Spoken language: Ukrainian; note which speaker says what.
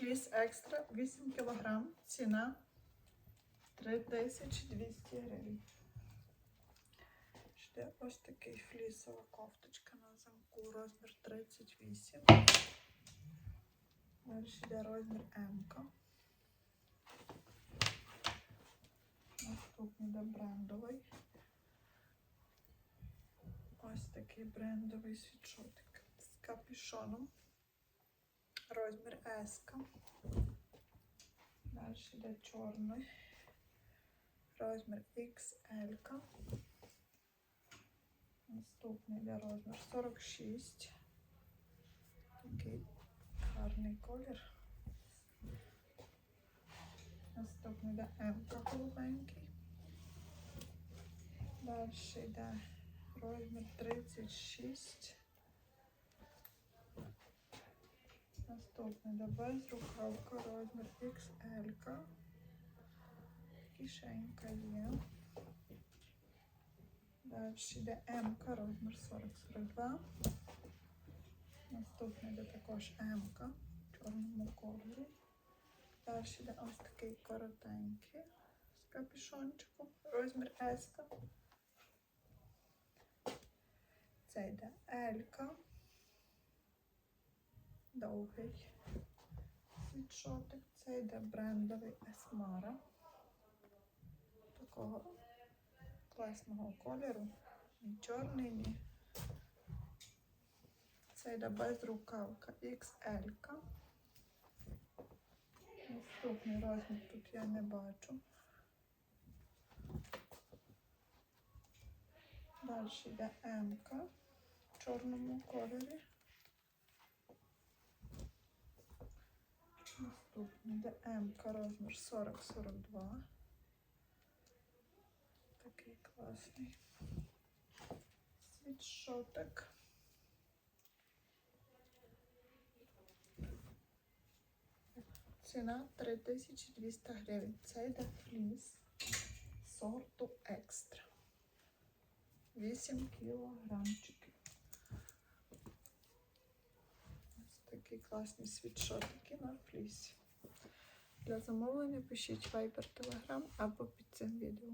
Speaker 1: Фліс екстра 8 кг. Ціна 3200 гривень. Ще ось такий флісова кофточка на замку, розмір 38. Далі йде розмір М. Наступний йде брендовий. Ось такий брендовий світшотик з капюшоном. Розмір S. Далі йде чорний. Розмір XL. Наступний йде розмір 46. Такий гарний колір. Наступний йде М голубенький. Далі йде розмір 36. Наступний йде безрукавка, розмір XL. Кишенька є. Далі йде М, розмір 40-42. Наступний йде також М в чорному кольорі. Далі йде ось такий коротенький з капюшончиком, розмір S. Це йде Елька. Довгий світшотик. Це йде брендовий Есмара. Такого класного кольору. Ні чорний, ні. Це йде безрукавка XL. Наступний розмір тут я не бачу. Далі йде М в чорному кольорі. Йде М розмір 40-42. Такий класний світшотик. Ціна 3200 гривень. Це йде фліс сорту екстра. 8 кілограмчиків. Ось такі класні світшотики на флісі. Для замовлення пишіть Viber Telegram або під цим відео.